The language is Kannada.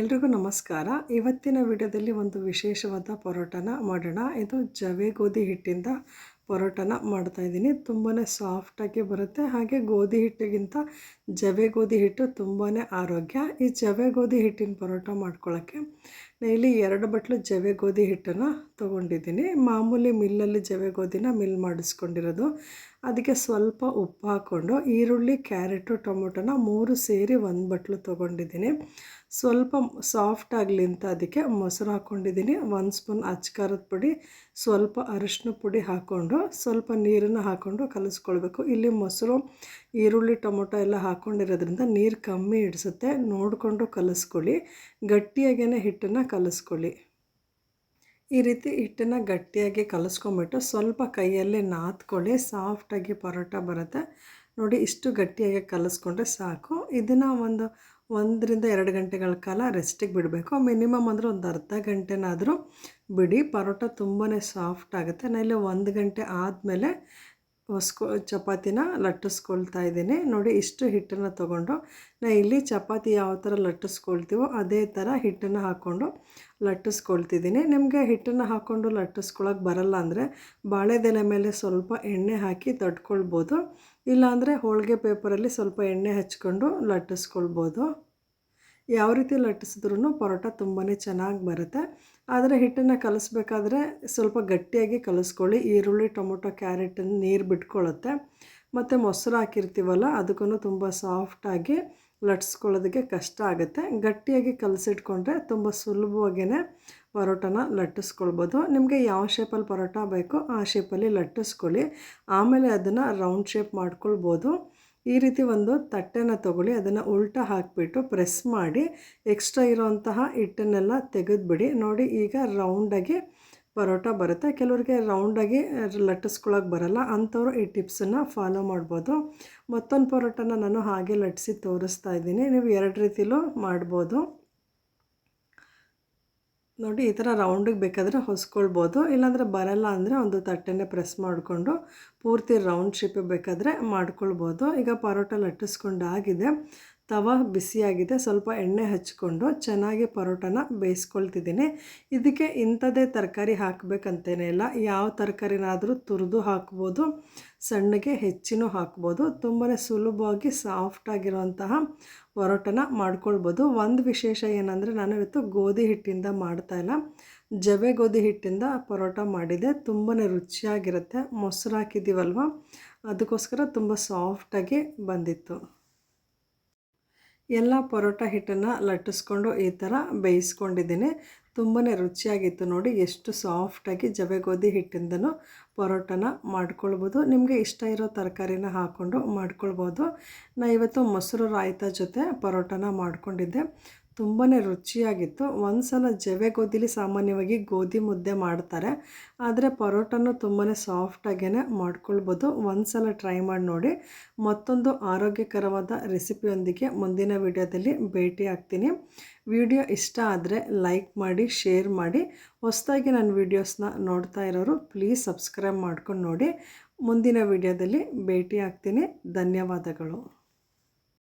ಎಲ್ರಿಗೂ ನಮಸ್ಕಾರ. ಇವತ್ತಿನ ವಿಡಿಯೋದಲ್ಲಿ ಒಂದು ವಿಶೇಷವಾದ ಪರೋಟನ ಮಾಡೋಣ. ಇದು ಜವೆ ಗೋಧಿ ಹಿಟ್ಟಿಂದ ಪರೋಟನ ಮಾಡ್ತಾ ಇದ್ದೀನಿ. ತುಂಬಾ ಸಾಫ್ಟಾಗಿ ಬರುತ್ತೆ. ಹಾಗೆ ಗೋಧಿ ಹಿಟ್ಟಿಗಿಂತ ಜವೆ ಗೋಧಿ ಹಿಟ್ಟು ತುಂಬಾ ಆರೋಗ್ಯ. ಈ ಜವೆ ಗೋಧಿ ಹಿಟ್ಟಿನ ಪರೋಟ ಮಾಡ್ಕೊಳ್ಳೋಕ್ಕೆ ಇಲ್ಲಿ ಎರಡು ಬಟ್ಲು ಜವೆ ಗೋಧಿ ಹಿಟ್ಟನ್ನು ತೊಗೊಂಡಿದ್ದೀನಿ. ಮಾಮೂಲಿ ಮಿಲ್ಲಲ್ಲಿ ಜವೆ ಗೋಧಿನ ಮಿಲ್ ಮಾಡಿಸ್ಕೊಂಡಿರೋದು. ಅದಕ್ಕೆ ಸ್ವಲ್ಪ ಉಪ್ಪು ಹಾಕ್ಕೊಂಡು ಈರುಳ್ಳಿ, ಕ್ಯಾರೆಟು, ಟೊಮೊಟೊನ ಮೂರು ಸೇರಿ ಒಂದು ಬಟ್ಲು ತೊಗೊಂಡಿದ್ದೀನಿ. ಸ್ವಲ್ಪ ಸಾಫ್ಟ್ ಆಗಲಿ ಅಂತ ಅದಕ್ಕೆ ಮೊಸರು ಹಾಕ್ಕೊಂಡಿದ್ದೀನಿ. ಒಂದು ಸ್ಪೂನ್ ಅಚ್ಕಾರದ ಪುಡಿ, ಸ್ವಲ್ಪ ಅರಿಶಿನ ಪುಡಿ ಹಾಕ್ಕೊಂಡು ಸ್ವಲ್ಪ ನೀರನ್ನು ಹಾಕ್ಕೊಂಡು ಕಲಿಸ್ಕೊಳ್ಬೇಕು. ಇಲ್ಲಿ ಮೊಸರು, ಈರುಳ್ಳಿ, ಟೊಮೊಟೊ ಎಲ್ಲ ಹಾಕ್ಕೊಂಡಿರೋದ್ರಿಂದ ನೀರು ಕಮ್ಮಿ ಇಡಿಸುತ್ತೆ. ನೋಡಿಕೊಂಡು ಕಲಿಸ್ಕೊಳ್ಳಿ. ಗಟ್ಟಿಯಾಗೇ ಹಿಟ್ಟನ್ನು ಕಲಿಸ್ಕೊಳ್ಳಿ. ಈ ರೀತಿ ಹಿಟ್ಟನ್ನು ಗಟ್ಟಿಯಾಗಿ ಕಲಿಸ್ಕೊಂಬಿಟ್ಟು ಸ್ವಲ್ಪ ಕೈಯಲ್ಲೇ ನಾದ್ಕೊಳ್ಳಿ. ಸಾಫ್ಟಾಗಿ ಪರೋಟ ಬರುತ್ತೆ. ನೋಡಿ, ಇಷ್ಟು ಗಟ್ಟಿಯಾಗಿ ಕಲಿಸ್ಕೊಂಡ್ರೆ ಸಾಕು. ಇದನ್ನು ಒಂದು ಒಂದರಿಂದ ಎರಡು ಗಂಟೆಗಳ ಕಾಲ ರೆಸ್ಟಿಗೆ ಬಿಡಬೇಕು. ಮಿನಿಮಮ್ ಅಂದರೆ ಒಂದು ಅರ್ಧ ಗಂಟೆನಾದರೂ ಬಿಡಿ. ಪರೋಟ ತುಂಬಾ ಸಾಫ್ಟ್ ಆಗುತ್ತೆ. ನಾನು ಇಲ್ಲಿ ಒಂದು ಗಂಟೆ ಆದಮೇಲೆ ಹೊಸ್ಕೊ ಚಪಾತಿನ ಲಟ್ಟಿಸ್ಕೊಳ್ತಾ ಇದ್ದೀನಿ. ನೋಡಿ, ಇಷ್ಟು ಹಿಟ್ಟನ್ನು ತೊಗೊಂಡು ನಾನು ಇಲ್ಲಿ ಚಪಾತಿ ಯಾವ ಥರ ಲಟ್ಟಿಸ್ಕೊಳ್ತೀವೋ ಅದೇ ಥರ ಹಿಟ್ಟನ್ನು ಹಾಕ್ಕೊಂಡು ಲಟ್ಟಿಸ್ಕೊಳ್ತಿದ್ದೀನಿ. ನಿಮಗೆ ಹಿಟ್ಟನ್ನು ಹಾಕ್ಕೊಂಡು ಲಟ್ಟಿಸ್ಕೊಳಕ್ಕೆ ಬರಲ್ಲ ಅಂದರೆ ಬಾಳೆದೆಲೆ ಮೇಲೆ ಸ್ವಲ್ಪ ಎಣ್ಣೆ ಹಾಕಿ ತಟ್ಕೊಳ್ಬೋದು. ಇಲ್ಲಾಂದರೆ ಹೋಳಿಗೆ ಪೇಪರಲ್ಲಿ ಸ್ವಲ್ಪ ಎಣ್ಣೆ ಹಚ್ಕೊಂಡು ಲಟ್ಟಿಸ್ಕೊಳ್ಬೋದು. ಯಾವ ರೀತಿ ಲಟ್ಟಿಸಿದ್ರೂ ಪರೋಟ ತುಂಬಾ ಚೆನ್ನಾಗಿ ಬರುತ್ತೆ. ಆದರೆ ಹಿಟ್ಟನ್ನು ಕಲಿಸ್ಬೇಕಾದ್ರೆ ಸ್ವಲ್ಪ ಗಟ್ಟಿಯಾಗಿ ಕಲಿಸ್ಕೊಳ್ಳಿ. ಈರುಳ್ಳಿ, ಟೊಮೊಟೊ ಕ್ಯಾರೆಟನ್ನು ನೀರು ಬಿಟ್ಕೊಳ್ಳುತ್ತೆ ಮತ್ತು ಮೊಸರು ಹಾಕಿರ್ತೀವಲ್ಲ ಅದಕ್ಕೂ ತುಂಬ ಸಾಫ್ಟಾಗಿ ಲಟ್ಸ್ಕೊಳ್ಳೋದಕ್ಕೆ ಕಷ್ಟ ಆಗುತ್ತೆ. ಗಟ್ಟಿಯಾಗಿ ಕಲಸಿಟ್ಕೊಂಡ್ರೆ ತುಂಬ ಸುಲಭವಾಗಿಯೇ ಪರೋಟನ ಲಟ್ಟಿಸ್ಕೊಳ್ಬೋದು. ನಿಮಗೆ ಯಾವ ಶೇಪಲ್ಲಿ ಪರೋಟ ಬೇಕೋ ಆ ಶೇಪಲ್ಲಿ ಲಟ್ಟಿಸ್ಕೊಳ್ಳಿ. ಆಮೇಲೆ ಅದನ್ನು ರೌಂಡ್ ಶೇಪ್ ಮಾಡ್ಕೊಳ್ಬೋದು. ಈ ರೀತಿ ಒಂದು ತಟ್ಟೆನ ತೊಗೊಳ್ಳಿ, ಅದನ್ನು ಉಲ್ಟಾ ಹಾಕಿಬಿಟ್ಟು ಪ್ರೆಸ್ ಮಾಡಿ, ಎಕ್ಸ್ಟ್ರಾ ಇರೋಂತಹ ಹಿಟ್ಟನ್ನೆಲ್ಲ ತೆಗೆದುಬಿಡಿ. ನೋಡಿ, ಈಗ ರೌಂಡಾಗಿ ಪರೋಟ ಬರುತ್ತೆ. ಕೆಲವರಿಗೆ ರೌಂಡಾಗಿ ಲಟ್ಟಿಸ್ಕೊಳಕ್ಕೆ ಬರಲ್ಲ. ಅಂಥವ್ರು ಈ ಟಿಪ್ಸನ್ನು ಫಾಲೋ ಮಾಡ್ಬೋದು. ಮತ್ತೊಂದು ಪರೋಟನ ನಾನು ಹಾಗೆ ಲಟ್ಟಿಸಿ ತೋರಿಸ್ತಾ ಇದ್ದೀನಿ. ನೀವು ಎರಡು ರೀತಿಲೂ ಮಾಡ್ಬೋದು. ನೋಡಿ, ಈ ಥರ ರೌಂಡಿಗೆ ಬೇಕಾದರೆ ಹೊಸ್ಕೊಳ್ಬೋದು. ಇಲ್ಲಾಂದರೆ ಬರಲ್ಲ ಅಂದರೆ ಒಂದು ತಟ್ಟೆನೇ ಪ್ರೆಸ್ ಮಾಡಿಕೊಂಡು ಪೂರ್ತಿ ರೌಂಡ್ ಶೇಪಿಗೆ ಬೇಕಾದರೆ ಮಾಡ್ಕೊಳ್ಬೋದು. ಈಗ ಪರೋಟ ಲಟ್ಟಿಸ್ಕೊಂಡು ಆಗಿದೆ ತವ ಬಿಸಿಯಾಗಿದೆ, ಸ್ವಲ್ಪ ಎಣ್ಣೆ ಹಚ್ಕೊಂಡು ಚೆನ್ನಾಗಿ ಪರೋಟನ ಬೇಯಿಸ್ಕೊಳ್ತಿದ್ದೀನಿ. ಇದಕ್ಕೆ ಇಂಥದ್ದೇ ತರಕಾರಿ ಹಾಕಬೇಕಂತೇನೇ ಇಲ್ಲ, ಯಾವ ತರಕಾರಿನಾದರೂ ತುರಿದು ಹಾಕ್ಬೋದು, ಸಣ್ಣಗೆ ಹೆಚ್ಚಿನೂ ಹಾಕ್ಬೋದು ತುಂಬಾ ಸುಲಭವಾಗಿ ಸಾಫ್ಟಾಗಿರುವಂತಹ ಪರೋಟನ ಮಾಡ್ಕೊಳ್ಬೋದು. ಒಂದು ವಿಶೇಷ ಏನಂದರೆ, ನಾನು ಇವತ್ತು ಗೋಧಿ ಹಿಟ್ಟಿಂದ ಮಾಡ್ತಾಯಿಲ್ಲ ಜವೆ ಗೋಧಿ ಹಿಟ್ಟಿಂದ ಪರೋಟ ಮಾಡಿದೆ ತುಂಬಾ ರುಚಿಯಾಗಿರುತ್ತೆ, ಮೊಸರು ಹಾಕಿದ್ದೀವಲ್ವ, ಅದಕ್ಕೋಸ್ಕರ ತುಂಬ ಸಾಫ್ಟಾಗಿ ಬಂದಿತ್ತು. ಎಲ್ಲ ಪರೋಟ ಹಿಟ್ಟನ್ನು ಲಟ್ಟಿಸ್ಕೊಂಡು ಈ ಥರ ಬೇಯಿಸ್ಕೊಂಡಿದ್ದೀನಿ. ತುಂಬಾ ರುಚಿಯಾಗಿತ್ತು ನೋಡಿ, ಎಷ್ಟು ಸಾಫ್ಟಾಗಿ ಜವೆ ಗೋಧಿ ಹಿಟ್ಟಿಂದನೂ ಪರೋಟನ ಮಾಡ್ಕೊಳ್ಬೋದು. ನಿಮಗೆ ಇಷ್ಟ ಇರೋ ತರಕಾರಿನ ಹಾಕ್ಕೊಂಡು ಮಾಡ್ಕೊಳ್ಬೋದು. ನಾ ಇವತ್ತು ಮೊಸರು ರಾಯ್ತ ಜೊತೆ ಪರೋಟನ ಮಾಡ್ಕೊಂಡಿದ್ದೆ. ತುಂಬಾ ರುಚಿಯಾಗಿತ್ತು. ಒಂದು ಸಲ ಜವೆ ಗೋಧಿಲಿ ಸಾಮಾನ್ಯವಾಗಿ ಗೋಧಿ ಮುದ್ದೆ ಮಾಡ್ತಾರೆ. ಆದರೆ ಪರೋಟನೂ ತುಂಬಾ ಸಾಫ್ಟಾಗೇ ಮಾಡ್ಕೊಳ್ಬೋದು. ಒಂದು ಸಲ ಟ್ರೈ ಮಾಡಿ ನೋಡಿ. ಮತ್ತೊಂದು ಆರೋಗ್ಯಕರವಾದ ರೆಸಿಪಿಯೊಂದಿಗೆ ಮುಂದಿನ ವಿಡಿಯೋದಲ್ಲಿ ಭೇಟಿ ಆಗ್ತೀನಿ. ವಿಡಿಯೋ ಇಷ್ಟ ಆದರೆ ಲೈಕ್ ಮಾಡಿ, ಶೇರ್ ಮಾಡಿ. ಹೊಸದಾಗಿ ನನ್ನ ವೀಡಿಯೋಸ್ನ ನೋಡ್ತಾ ಇರೋರು ಪ್ಲೀಸ್ ಸಬ್ಸ್ಕ್ರೈಬ್ ಮಾಡ್ಕೊಂಡು ನೋಡಿ. ಮುಂದಿನ ವಿಡಿಯೋದಲ್ಲಿ ಭೇಟಿ ಆಗ್ತೀನಿ. ಧನ್ಯವಾದಗಳು.